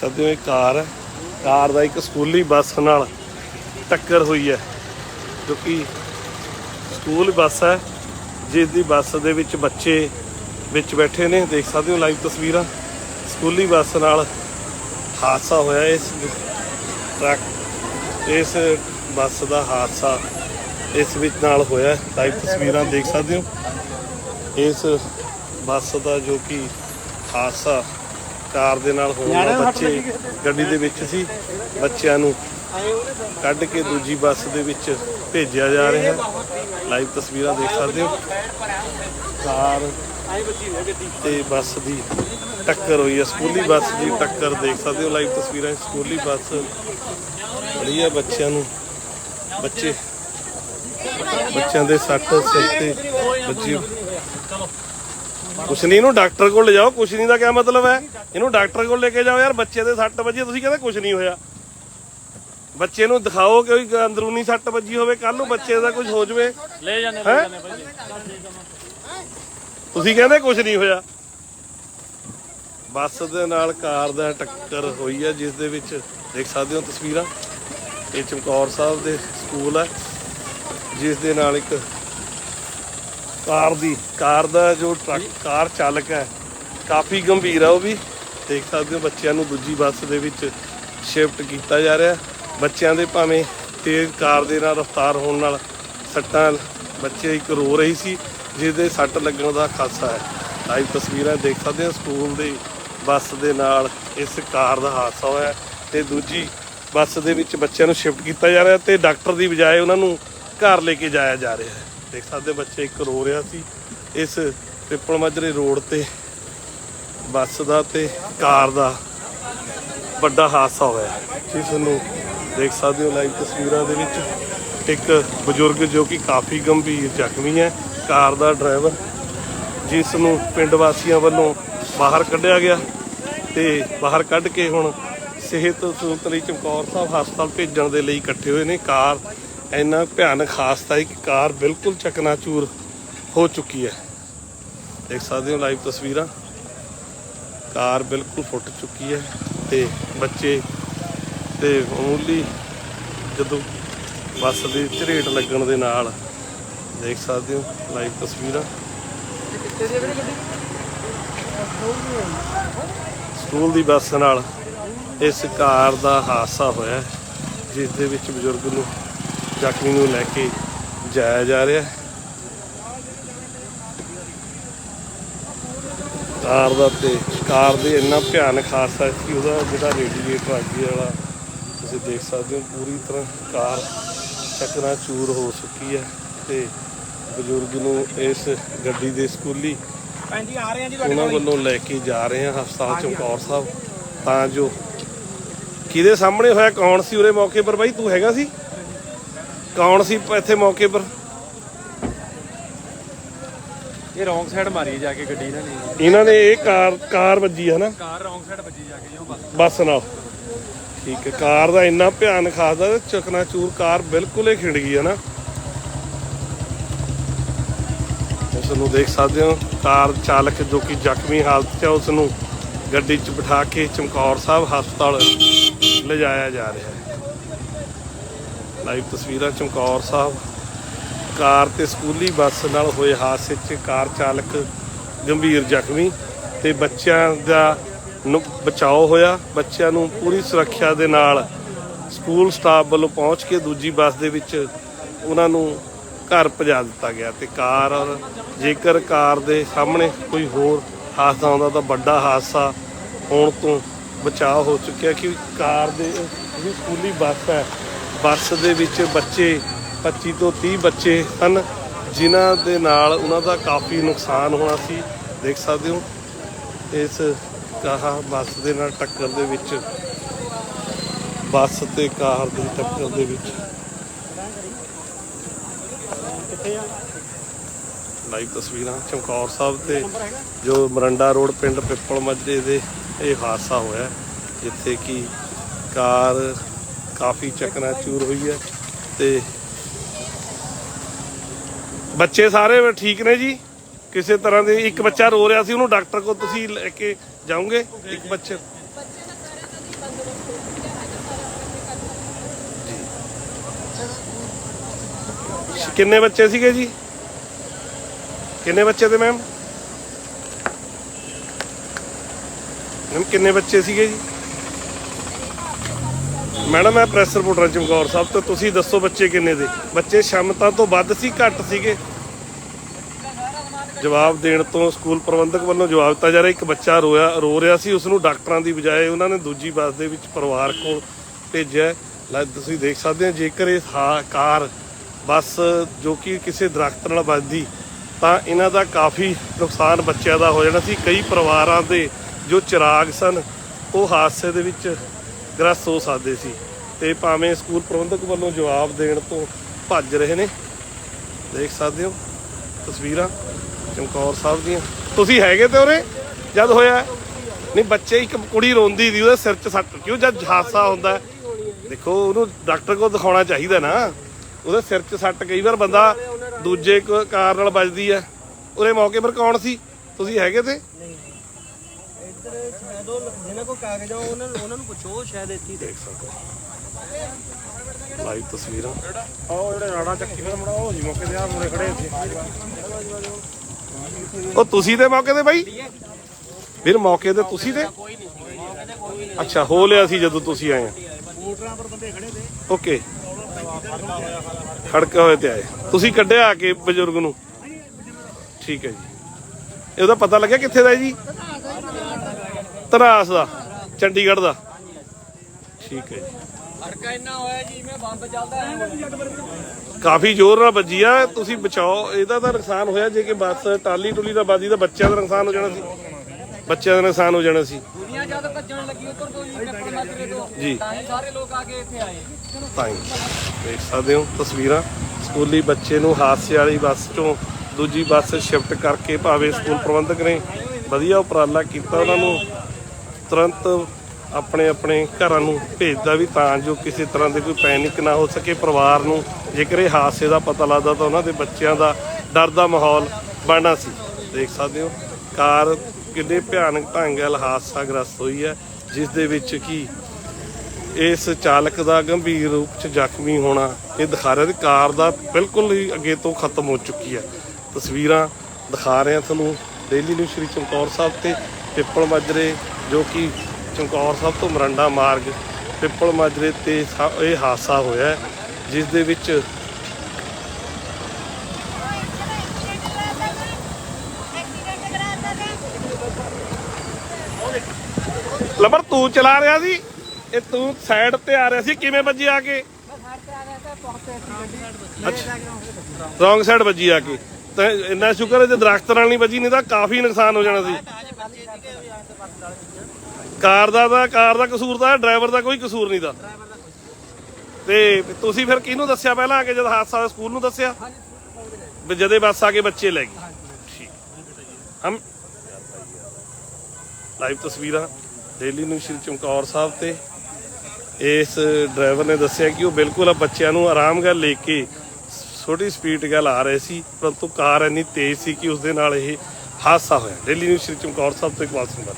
ਸਕਦੇ ਹੋ ਇਹ ਕਾਰ ਹੈ। ਕਾਰ ਦਾ ਇੱਕ ਸਕੂਲੀ ਬੱਸ ਨਾਲ ਟੱਕਰ ਹੋਈ ਹੈ, ਜੋ ਕਿ ਸਕੂਲ ਬੱਸ ਹੈ, ਜਿਸ ਦੀ ਬੱਸ ਦੇ ਵਿੱਚ ਬੱਚੇ ਵਿੱਚ ਬੈਠੇ ਨੇ। ਦੇਖ ਸਕਦੇ ਹੋ ਲਾਈਵ ਤਸਵੀਰਾਂ। ਸਕੂਲੀ ਬੱਸ ਨਾਲ ਹਾਦਸਾ ਹੋਇਆ ਇਸ ਟਰੱਕ, ਇਸ ਬੱਸ ਦਾ ਹਾਦਸਾ ਇਸ ਵਿੱਚ ਨਾਲ ਹੋਇਆ। ਲਾਈਵ ਤਸਵੀਰਾਂ ਦੇਖ ਸਕਦੇ ਹੋ। ਇਸ ਬੱਸ ਦਾ ਜੋ ਕਿ ਹਾਦਸਾ ਕਾਰ ਦੇ ਨਾਲ ਹੋਣ ਨਾਲ ਬੱਚੇ ਗੱਡੀ ਦੇ ਵਿੱਚ ਸੀ। ਬੱਚਿਆਂ ਨੂੰ ਕੱਢ ਕੇ ਦੂਜੀ ਬੱਸ ਦੇ ਵਿੱਚ ਭੇਜਿਆ ਜਾ ਰਿਹਾ। ਹੈ ਲਾਈਵ ਤਸਵੀਰਾਂ ਦੇਖ ਸਕਦੇ ਹੋ। ਕਾਰ ਤੇ ਬੱਸ ਦੀ ਟੱਕਰ ਹੋਈ ਹੈ। ਸਕੂਲੀ ਬੱਸ ਦੀ ਟੱਕਰ ਦੇਖ ਸਕਦੇ ਹੋ। ਲਾਈਵ ਤਸਵੀਰਾਂ ਸਕੂਲੀ ਬੱਸ ਬੜੀ ਹੈ। ਬੱਚਿਆਂ ਨੂੰ ਬੱਚੇ ਬੱਚਿਆਂ ਦੇ ਸੱਟ ਸਿਰ ਤੇ ਬੱਚੇ ਕੁਛ ਨਹੀਂ ਇਹਨੂੰ ਡਾਕਟਰ ਕੋਲ ਲੈ ਜਾਓ ਕੁਛ ਨਹੀਂ ਦਾ ਕੀ ਮਤਲਬ ਹੈ? ਇਹਨੂੰ ਡਾਕਟਰ ਕੋਲ ਲੈ ਕੇ ਜਾਓ ਯਾਰ ਬੱਚੇ ਦੇ ਸੱਟ ਵੱਜੀ ਤੁਸੀਂ ਕਹਿੰਦੇ ਕੁਛ ਨਹੀਂ ਹੋਇਆ। ਬੱਚੇ ਨੂੰ ਦਿਖਾਓ ਕਿ ਕੋਈ ਅੰਦਰੂਨੀ ਸੱਟ ਵੱਜੀ ਹੋਵੇ ਕੱਲ ਨੂੰ ਬੱਚੇ ਦਾ ਕੁਝ ਹੋ ਜਾਵੇ। ਲੈ ਜਾਂਦੇ ਹੈਂ? ਤੁਸੀਂ ਕਹਿੰਦੇ ਕੁਝ ਨਹੀਂ ਹੋਇਆ। ਬੱਸ ਦੇ ਨਾਲ ਕਾਰ ਦਾ ਟੱਕਰ ਹੋਈ ਹੈ ਜਿਸ ਦੇ ਵਿੱਚ ਦੇਖ ਸਕਦੇ ਹੋ ਤਸਵੀਰਾਂ। ਇਹ ਚਮਕੌਰ ਸਾਹਿਬ ਦੇ ਸਕੂਲ ਹੈ ਜਿਸ ਦੇ ਨਾਲ ਇੱਕ ਕਾਰ ਦੀ, ਕਾਰ ਦਾ ਜੋ ਟਰੱਕ, ਕਾਰ ਚਾਲਕ ਹੈ, ਕਾਫੀ ਗੰਭੀਰ ਹੈ ਉਹ ਵੀ। ਦੇਖ ਸਕਦੇ ਹੋ ਬੱਚਿਆਂ ਨੂੰ ਦੂਜੀ ਬੱਸ ਦੇ ਵਿੱਚ ਸ਼ਿਫਟ ਕੀਤਾ ਜਾ ਰਿਹਾ। ਬੱਚਿਆਂ ਦੇ ਭਾਵੇਂ ਤੇਜ਼ ਕਾਰ ਦੇ ਨਾਲ ਰਫ਼ਤਾਰ ਹੋਣ ਨਾਲ ਸੱਟਾਂ ਬੱਚੇ ਇੱਕ ਰੋ ਰਹੀ ਸੀ ਜਿਸ ਦੇ ਸੱਟ ਲੱਗਣ ਦਾ ਖਾਸਾ ਹੈ। ਲਾਈਵ ਤਸਵੀਰਾਂ ਦੇਖ ਸਕਦੇ ਹੋ, ਸਕੂਲ ਦੀ ਬੱਸ ਦੇ ਨਾਲ ਇਸ ਕਾਰ ਦਾ ਹਾਦਸਾ ਹੋਇਆ ਹੈ ਤੇ ਦੂਜੀ ਬੱਸ ਦੇ ਵਿੱਚ ਬੱਚਿਆਂ ਨੂੰ ਸ਼ਿਫਟ ਕੀਤਾ ਜਾ ਰਿਹਾ ਤੇ ਡਾਕਟਰ ਦੀ ਬਜਾਏ ਉਹਨਾਂ ਨੂੰ ਘਰ ਲੈ ਕੇ ਜਾਇਆ ਜਾ ਰਿਹਾ ਹੈ। ਦੇਖ ਸਕਦੇ ਹੋ, ਬੱਚੇ ਇੱਕ ਰੋ ਰਿਹਾ ਸੀ। ਇਸ ਪਿੱਪਲ ਮਾਜਰੇ ਰੋਡ ਤੇ, ਬੱਸ ਦਾ ਤੇ ਕਾਰ ਦਾ ਵੱਡਾ ਹਾਦਸਾ ਹੋਇਆ। ਜਿਸ ਨੂੰ ਦੇਖ ਸਕਦੇ ਹੋ, ਲਾਈਵ ਤਸਵੀਰਾਂ ਦੇ ਵਿੱਚ ਇੱਕ ਬਜ਼ੁਰਗ ਜੋ ਕਿ ਕਾਫੀ ਗੰਭੀਰ ਜ਼ਖਮੀ ਹੈ, ਕਾਰ ਦਾ ਡਰਾਈਵਰ, ਜਿਸ ਨੂੰ ਪਿੰਡ ਵਾਸੀਆਂ ਵੱਲੋਂ ਬਾਹਰ ਕੱਢਿਆ ਗਿਆ ਤੇ ਬਾਹਰ ਕੱਢ ਕੇ ਹੁਣ ਸਿਹਤ ਸਹੂਲਤ ਲਈ ਚਮਕੌਰ ਸਾਹਿਬ ਹਸਪਤਾਲ ਭੇਜਣ ਦੇ ਲਈ ਇਕੱਠੇ ਹੋਏ ਨੇ। ਕਾਰ ਇੰਨਾ ਭਿਆਨਕ ਹਾਦਸਾ ਹੈ ਕਿ ਕਾਰ ਬਿਲਕੁਲ ਚਕਨਾਚੂਰ ਹੋ ਚੁੱਕੀ ਹੈ। ਦੇਖ ਸਕਦੇ ਹੋ ਲਾਈਵ ਤਸਵੀਰਾਂ। ਕਾਰ ਬਿਲਕੁਲ ਫੁੱਟ ਚੁੱਕੀ ਹੈ ਤੇ ਬੱਚੇ ਤੇ ਮਾਮੂਲੀ ਜਦੋਂ ਬੱਸ ਦੀ ਝਰੇਟ ਲੱਗਣ ਦੇ ਨਾਲ, ਦੇਖ ਸਕਦੇ ਹੋ ਲਾਈਵ ਤਸਵੀਰਾਂ। ਸਕੂਲ ਦੀ ਬੱਸ ਨਾਲ ਇਸ ਕਾਰ ਦਾ ਹਾਦਸਾ ਹੋਇਆ ਜਿਸ ਦੇ ਵਿੱਚ ਬਜ਼ੁਰਗ ਨੂੰ ਜ਼ਖਮੀ ਨੂੰ ਲੈ ਕੇ ਜਾਇਆ ਜਾ ਰਿਹਾ। ਹੈ ਕਾਰ ਦਾ ਤੇ ਕਾਰ ਦੇ ਇੰਨਾ ਭਿਆਨਕ ਹਾਦਸਾ ਸੀ ਉਹਦਾ ਜਿਹੜਾ ਰੇਡੀਏਟਰ ਅੱਗੇ ਵਾਲਾ ਤੁਸੀਂ ਦੇਖ ਸਕਦੇ ਹੋ ਪੂਰੀ ਤਰ੍ਹਾਂ ਕਾਰ ਚੱਕਰਾਂ ਚੂਰ ਹੋ ਚੁੱਕੀ ਹੈ ਤੇ ਬਜ਼ੁਰਗ ਨੂੰ ਇਸ ਗੱਡੀ ਦੇ ਸਕੂਲੀ ਆ ਰਹੇ ਜੀ ਉਹਨਾਂ ਵੱਲੋਂ ਲੈ ਕੇ ਜਾ ਰਹੇ ਹਾਂ ਹਸਪਤਾਲ ਚਮਕੌਰ ਸਾਹਿਬ। ਤਾਂ ਜੋ ਕਿਹਦੇ ਸਾਹਮਣੇ ਹੋਇਆ ਕੌਣ ਸੀ ਉਰੇ ਮੌਕੇ ਪਰ ਬਾਈ? ਤੂੰ ਹੈਗਾ ਸੀ? ਕੌਣ ਸੀ ਇੱਥੇ ਮੌਕੇ ਪਰ? ਇਹ ਰੌਂਗ ਸਾਈਡ ਮਾਰੀ ਜਾ ਕੇ ਗੱਡੀ ਇਹਨਾਂ ਨੇ। ਇਹਨਾਂ ਨੇ ਇਹ ਕਾਰ ਕਾਰ ਵੱਜੀ ਹੈ ਨਾ। ਕਾਰ ਰੌਂਗ ਸਾਈਡ ਵੱਜੀ ਜਾ ਕੇ ਜੋ ਬਸ। ਬੱਸ ਨਾਲ। ਠੀਕ ਹੈ ਕਾਰ ਦਾ ਇੰਨਾ ਭਿਆਨਕ ਹਾਦਸਾ ਚਕਨਾ ਚੂਰ ਕਾਰ ਬਿਲਕੁਲ ਹੀ ਖਿੰਡ ਗਈ ਹੈ ਨਾ। ਉਸ ਨੂੰ ਦੇਖ ਸਕਦੇ ਹੋ ਕਾਰ ਚਾਲਕ ਜੋ ਕਿ ਜ਼ਖਮੀ ਹਾਲਤ 'ਚ ਹੈ ਉਸ ਨੂੰ ਗੱਡੀ 'ਚ ਬਿਠਾ ਕੇ ਚਮਕੌਰ ਸਾਹਿਬ ਹਸਪਤਾਲ ਲਿਜਾਇਆ ਜਾ ਰਿਹਾ ਹੈ। ਲਾਈਵ ਤਸਵੀਰਾਂ ਚਮਕੌਰ ਸਾਹਿਬ। ਕਾਰ ਤੇ ਸਕੂਲੀ ਬੱਸ ਨਾਲ ਹੋਏ ਹਾਦਸੇ 'ਚ ਕਾਰ ਚਾਲਕ ਗੰਭੀਰ ਜ਼ਖਮੀ ਤੇ ਬੱਚਿਆਂ ਦਾ ਨੂੰ ਬਚਾਓ ਹੋਇਆ। ਬੱਚਿਆਂ ਨੂੰ ਪੂਰੀ ਸੁਰੱਖਿਆ ਦੇ ਨਾਲ ਸਕੂਲ ਸਟਾਫ ਵੱਲੋਂ ਪਹੁੰਚ ਕੇ ਦੂਜੀ ਬੱਸ ਦੇ ਵਿੱਚ ਉਹਨਾਂ ਨੂੰ ਘਰ ਪਹੁੰਚਾ ਦਿੱਤਾ ਗਿਆ ਤੇ ਕਾਰ ਜੇਕਰ ਕਾਰ ਦੇ ਸਾਹਮਣੇ ਕੋਈ ਹੋਰ ਹਾਦਸਾ ਆਉਂਦਾ ਤਾਂ ਵੱਡਾ ਹਾਦਸਾ ਹੋਣ ਤੋਂ ਬਚਾਅ ਹੋ ਚੁੱਕਿਆ ਕਿ ਕਾਰ ਦੇ ਸਕੂਲੀ ਬੱਸ ਹੈ। ਬੱਸ ਦੇ ਵਿੱਚ ਬੱਚੇ 25 ਤੋਂ 30 ਬੱਚੇ ਹਨ, ਜਿਨ੍ਹਾਂ ਦੇ ਨਾਲ ਉਹਨਾਂ ਦਾ ਕਾਫੀ ਨੁਕਸਾਨ ਹੋਣਾ ਸੀ, ਦੇਖ ਸਕਦੇ ਹੋ। ਇਸ ਕਾਹਾ ਬੱਸ ਦੇ ਨਾਲ ਟੱਕਰ ਦੇ ਵਿੱਚ, ਬੱਸ ਤੇ ਕਾਰ ਦੀ ਟੱਕਰ ਦੇ ਵਿੱਚ। ਲਾਈਵ ਤਸਵੀਰਾਂ, ਚਮਕੌਰ ਸਾਹਿਬ ਤੇ ਜੋ ਮਰੰਡਾ ਰੋਡ ਪਿੰਡ ਪਿੱਪਲ ਮੱਜੇ ਦੇ ਇਹ ਹਾਦਸਾ ਹੋਇਆ, ਜਿੱਥੇ ਕਿ ਕਾਰ ਕਾਫੀ ਚੱਕਣਾ ਚੂਰ ਹੋਈ ਹੈ ਤੇ ਬੱਚੇ ਸਾਰੇ ਠੀਕ ਨੇ ਜੀ? ਕਿਸੇ ਤਰ੍ਹਾਂ ਦੇ ਇੱਕ ਬੱਚਾ ਰੋ ਰਿਹਾ ਸੀ, ਉਹਨੂੰ ਡਾਕਟਰ ਕੋਲ ਤੁਸੀਂ ਲੈ ਕੇ ਜਾਓਗੇ? ਇੱਕ ਬੱਚੇ ਕਿੰਨੇ ਬੱਚੇ ਸੀਗੇ ਜੀ? ਕਿੰਨੇ ਬੱਚੇ ਤੇ ਮੈਮ? ਮੈਮ, ਕਿੰਨੇ ਬੱਚੇ ਸੀਗੇ ਜੀ? ਮੈਡਮ, ਮੈਂ ਪ੍ਰੈਸ ਰਿਪੋਰਟਰ ਚਮਕੌਰ ਸਾਹਿਬ ਤੋਂ। ਤੁਸੀਂ ਦੱਸੋ ਬੱਚੇ ਕਿੰਨੇ ਦੇ? ਬੱਚੇ ਸ਼ਮਤਾ ਤੋਂ ਵੱਧ ਸੀ, ਘੱਟ ਸੀਗੇ? ਜਵਾਬ ਦੇਣ ਤੋਂ ਸਕੂਲ ਪ੍ਰਬੰਧਕ ਵੱਲੋਂ ਜਵਾਬ ਦਿੱਤਾ ਜਾ ਰਿਹਾ, ਇੱਕ ਬੱਚਾ ਰੋਇਆ, ਰੋ ਰਿਹਾ ਸੀ ਉਸ ਨੂੰ ਡਾਕਟਰਾਂ ਦੀ ਬਜਾਏ ਉਹਨਾਂ ਨੇ ਦੂਜੀ ਬੱਸ ਦੇ ਵਿੱਚ ਪਰਿਵਾਰ ਕੋਲ ਭੇਜਿਆ ਲੈ, ਤੁਸੀਂ ਦੇਖ ਸਕਦੇ ਹੋ, ਜੇਕਰ ਇਹ ਹਾ- ਕਾਰ, ਬੱਸ ਜੋ ਕਿ ਕਿਸੇ ਦਰਖਤ ਨਾਲ ਵੱਜਦੀ, ਤਾਂ ਇਹਨਾਂ ਦਾ ਕਾਫੀ ਨੁਕਸਾਨ ਬੱਚਿਆਂ ਦਾ ਹੋ ਜਾਣਾ ਸੀ। ਕਈ ਪਰਿਵਾਰਾਂ ਦੇ ਜੋ ਚਿਰਾਗ ਸਨ, ਉਹ ਹਾਦਸੇ ਦੇ ਵਿੱਚ ਗ੍ਰਸਤ ਹੋ ਸਕਦੇ ਸੀ ਤੇ ਭਾਵੇਂ ਸਕੂਲ ਪ੍ਰਬੰਧਕ ਵੱਲੋਂ ਜਵਾਬ ਦੇਣ ਤੋਂ ਭੱਜ ਰਹੇ ਨੇ। ਦੇਖ ਸਕਦੇ ਹੋ ਤਸਵੀਰਾਂ ਚਮਕੌਰ ਸਾਹਿਬ ਦੀਆਂ। ਤੁਸੀਂ ਹੈਗੇ ਤੇ ਉਰੇ? ਜਦ ਹੋਇਆ ਨਹੀਂ, ਬੱਚੇ ਇੱਕ ਕੁੜੀ ਰੋਂਦੀ ਦੀ, ਉਹਦੇ ਸਿਰ 'ਚ ਸੱਟ। ਕਿਉਂ ਜਦ ਹਾਦਸਾ ਹੁੰਦਾ ਦੇਖੋ, ਉਹਨੂੰ ਡਾਕਟਰ ਕੋਲ ਦਿਖਾਉਣਾ ਚਾਹੀਦਾ ਨਾ। ਉਹਦੇ ਸਿਰ 'ਚ ਸੱਟ ਕਈ ਵਾਰ ਬੰਦਾ ਦੂਜੇ ਕਾਰ ਨਾਲ ਵੱਜਦੀ ਹੈ। ਉਹਦੇ ਮੌਕੇ ਪਰ ਕੌਣ ਸੀ? ਤੁਸੀਂ ਹੈਗੇ ਤੇ? ਇੱਧਰ ਸ਼ਾਇਦ ਉਹ ਜਿਹਨਾਂ ਕੋਲ ਕਾਗਜ਼ ਆ ਉਹਨਾਂ ਨੂੰ ਉਹਨਾਂ ਨੂੰ ਪੁੱਛੋ ਸ਼ਾਇਦ ਇੱਥੇ ਹੀ ਦੇਖ ਸਕਦੇ ਲਾਈਵ ਤਸਵੀਰਾਂ। ਆਹ ਜਿਹੜੇ ਰਾਣਾ ਚੱਕੀ ਫਿਰ ਮੜਾ ਉਹ ਜੀ ਮੌਕੇ ਤੇ ਆ ਮੁੰਡੇ ਖੜੇ ਇੱਥੇ। ਉਹ ਤੁਸੀਂ ਤੇ ਮੌਕੇ ਤੇ ਬਾਈ? ਫਿਰ ਮੌਕੇ ਤੇ ਤੁਸੀਂ ਤੇ ਅੱਛਾ ਹੋ ਲਿਆ ਸੀ ਜਦੋਂ ਤੁਸੀਂ ਆਏ ਮੋਟਰਾਂ ਪਰ ਬੰਦੇ ਖੜੇ ਤੇ ਓਕੇ। ਖੜਕੇ ਹੋਏ ਤੇ ਆਏ। ਤੁਸੀਂ ਕੱਢਿਆ ਆ ਕੇ ਬਜ਼ੁਰਗ ਨੂੰ? ਠੀਕ ਹੈ ਜੀ। ਇਹਦਾ ਪਤਾ ਲੱਗਿਆ ਕਿੱਥੇ ਦਾ ਹੈ ਜੀ? ਤਰਾਸ ਦਾ ਚੰਡੀਗੜ੍ਹ ਦਾ। ਠੀਕ ਹੈ ਜੀ। ਹੜਕਾ ਇੰਨਾ ਹੋਇਆ ਜੀ ਮੈਂ ਬੰਬ ਚੱਲਦਾ ਕਾਫੀ ਜ਼ੋਰ ਨਾਲ ਵੱਜੀ ਆ ਤੁਸੀਂ ਬਚਾਓ। ਇਹਦਾ ਤਾਂ ਨੁਕਸਾਨ ਹੋਇਆ ਜੇ ਕਿ ਬੱਸ ਟਾਲੀ ਟੁਲੀ ਦਾ ਵੱਜੀ ਤਾਂ ਬੱਚਿਆਂ ਦਾ ਨੁਕਸਾਨ ਹੋ ਜਾਣਾ ਸੀ। ਬੱਚਿਆਂ ਦਾ ਨੁਕਸਾਨ ਹੋ ਜਾਣਾ ਸੀ। ਦੁਨੀਆ ਜਦ ਭੱਜਣ ਲੱਗੀ ਉੱਧਰ ਤੋਂ ਜੀ ਪੇਪਰ ਮਾਜਰੇ ਤੋਂ ਜੀ। ਤਾਂ ਹੀ ਸਾਰੇ ਲੋਕ ਆ ਕੇ ਇੱਥੇ ਆਏ। ਤਾਂ ਹੀ। ਦੇਖ ਸਕਦੇ ਹੋ ਤਸਵੀਰਾਂ। ਸਕੂਲੀ ਬੱਚੇ ਨੂੰ ਹਾਦਸੇ ਵਾਲੀ ਬੱਸ ਚੋਂ ਦੂਜੀ ਬੱਸ ਸ਼ਿਫਟ ਕਰਕੇ ਭਾਵੇਂ ਸਕੂਲ ਪ੍ਰਬੰਧਕ ਨੇ ਵਧੀਆ ਉਪਰਾਲਾ ਕੀਤਾ ਉਹਨਾਂ ਨੂੰ। ਤੁਰੰਤ ਆਪਣੇ ਆਪਣੇ ਘਰਾਂ ਨੂੰ ਭੇਜਦਾ ਵੀ ਤਾਂ ਜੋ ਕਿਸੇ ਤਰ੍ਹਾਂ ਦੇ ਕੋਈ ਪੈਨਿਕ ਨਾ ਹੋ ਸਕੇ ਪਰਿਵਾਰ ਨੂੰ। ਜੇਕਰ ਇਹ ਹਾਦਸੇ ਦਾ ਪਤਾ ਲੱਗਦਾ ਤਾਂ ਉਹਨਾਂ ਦੇ ਬੱਚਿਆਂ ਦਾ ਡਰ ਦਾ ਮਾਹੌਲ ਬਣਨਾ ਸੀ। ਦੇਖ ਸਕਦੇ ਹੋ, ਕਾਰ ਕਿੰਨੇ ਭਿਆਨਕ ਢੰਗ ਨਾਲ ਹਾਦਸਾ ਗ੍ਰਸਤ ਹੋਈ ਹੈ, ਜਿਸ ਦੇ ਵਿੱਚ ਕੀ ਇਸ ਚਾਲਕ ਦਾ ਗੰਭੀਰ ਰੂਪ ਚ ਜ਼ਖਮੀ ਹੋਣਾ, ਇਹ ਦਿਖਾ ਰਿਹਾ ਤੇ ਕਾਰ ਦਾ ਬਿਲਕੁਲ ਹੀ ਅੱਗੇ ਤੋਂ ਖਤਮ ਹੋ ਚੁੱਕੀ ਹੈ। ਤਸਵੀਰਾਂ ਦਿਖਾ ਰਹੇ ਹਾਂ ਤੁਹਾਨੂੰ। ਡੇਲੀ ਨਿਊਜ਼ ਸ਼੍ਰੀ ਚਮਕੌਰ ਸਾਹਿਬ ਤੇ ਪਿੱਪਲ ਮਾਜਰੇ ਜੋ ਕਿ ਚਮਕੌਰ ਸਾਹਿਬ ਤੋਂ ਮਰੰਡਾ ਮਾਰਗ ਪਿੱਪਲ ਮਾਜਰੇ ਤੇ ਇਹ ਹਾਦਸਾ ਹੋਇਆ ਹੈ, ਜਿਸ ਦੇ ਵਿੱਚ ਲੰਬਰ ਤੂੰ ਚਲਾ ਰਿਹਾ ਸੀ? ਇਹ ਤੂੰ ਸਾਈਡ ਤੇ ਆ ਰਿਹਾ ਸੀ? ਕਿਵੇਂ ਵੱਜੀ ਆ ਕੇ? ਰੋਂਗ ਸਾਈਡ ਵੱਜੀ ਆ ਕੇ। ਤਾਂ ਇੰਨਾ ਸ਼ੁਕਰ ਹੈ ਜੇ ਦਰਖਤ ਨਾਲ ਨਹੀਂ ਵੱਜੀ ਨਹੀਂ ਤਾਂ ਕਾਫੀ ਨੁਕਸਾਨ ਹੋ ਜਾਣਾ ਸੀ। ਕਾਰ ਦਾ ਤਾਂ ਕਾਰ ਦਾ ਕਸੂਰ ਤਾਂ ਡਰਾਈਵਰ ਦਾ ਕੋਈ ਕਸੂਰ ਨਹੀਂ ਦਾ। ਤੇ ਤੁਸੀਂ ਫਿਰ ਕਿਹਨੂੰ ਦੱਸਿਆ ਪਹਿਲਾਂ ਆ ਕੇ, ਜਦ ਹਾਦਸਾ ਹੋਇਆ, ਸਕੂਲ ਨੂੰ ਦੱਸਿਆ? ਵੀ ਜਦੇ ਬੱਸ ਆ ਕੇ ਬੱਚੇ ਲੈ ਗਈ। ਠੀਕ। ਹਮ। ਲਾਈਵ ਤਸਵੀਰਾਂ ਡੇਲੀ ਨੂੰ ਸ਼੍ਰੀ ਚਮਕੌਰ ਸਾਹਿਬ ਤੇ। ਇਸ ਡਰਾਈਵਰ ਨੇ ਦੱਸਿਆ ਕਿ ਉਹ ਬਿਲਕੁਲ ਆ ਬੱਚਿਆਂ ਨੂੰ ਆਰਾਮ ਨਾਲ ਲੈ ਕੇ, ਛੋਟੀ ਸਪੀਡ ਗੱਲ ਆ ਰਹੇ ਸੀ, ਪਰੰਤੂ ਕਾਰ ਇੰਨੀ ਤੇਜ਼ ਸੀ ਕਿ ਉਸ ਦੇ ਨਾਲ ਇਹ ਹਾਦਸਾ ਹੋਇਆ। ਡੇਲੀ ਨੂੰ ਸ਼੍ਰੀ ਚਮਕੌਰ ਸਾਹਿਬ ਤੋਂ ਇਕਬਾਲ ਸਿੰਘ ਬਾਤ